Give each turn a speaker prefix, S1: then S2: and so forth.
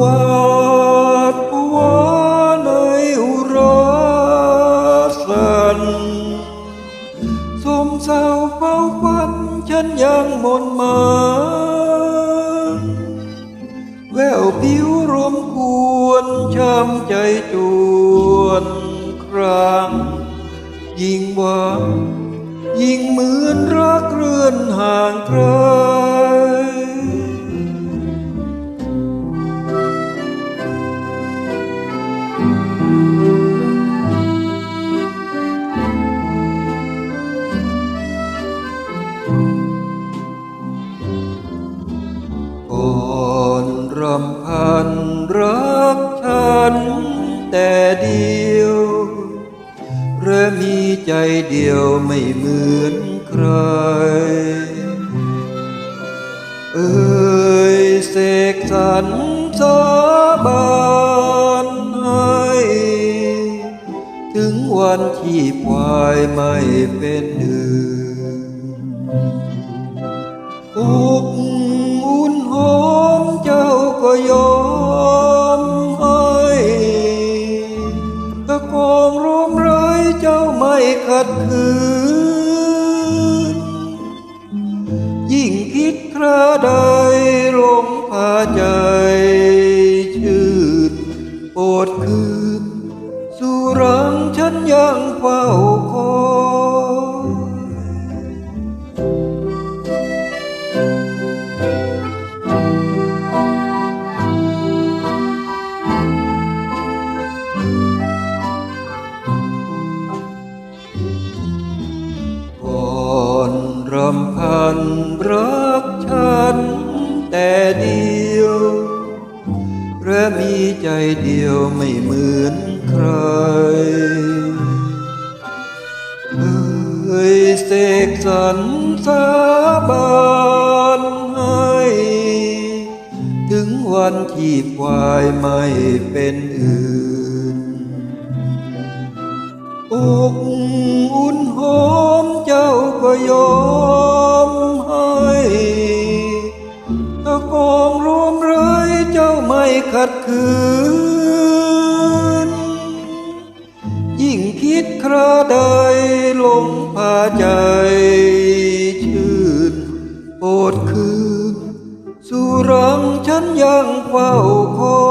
S1: วาดภาวะในอุราสันสมเศร้าเฝ้าฝันฉันยังมนหมานแววผิวรมกวนช้ำใจจวนครางยิ่งหวานยิ่งเหมือนรักเรื่อนห่างไกล ยวและมีใจเดียวไม่เหมือนใคร เอ่ยเสกสรรสาบานให้ ถึงวันที่ควายไม่เป็นอื่นอกอุ่นหอมเจ้าก็ยอม ขัดขืน ยิ่งคิดคราใดลงพาใจชื่นโปวดคืน สู่รังฉันยังเฝ้าคอย และมีใจเดียวไม่เหมือนใครเอ่ยเสกสรรสาบานให้ ถึงวันที่ควายไม่เป็นอื่นอกอุ่นหอมเจ้าก็ยอม กองรวมเรยเจ้าไม่ขัดขืน ยิ่งคิดคราใดหลงพาใจชื่นโอดคืน สุรังฉันยังเฝ้าคอ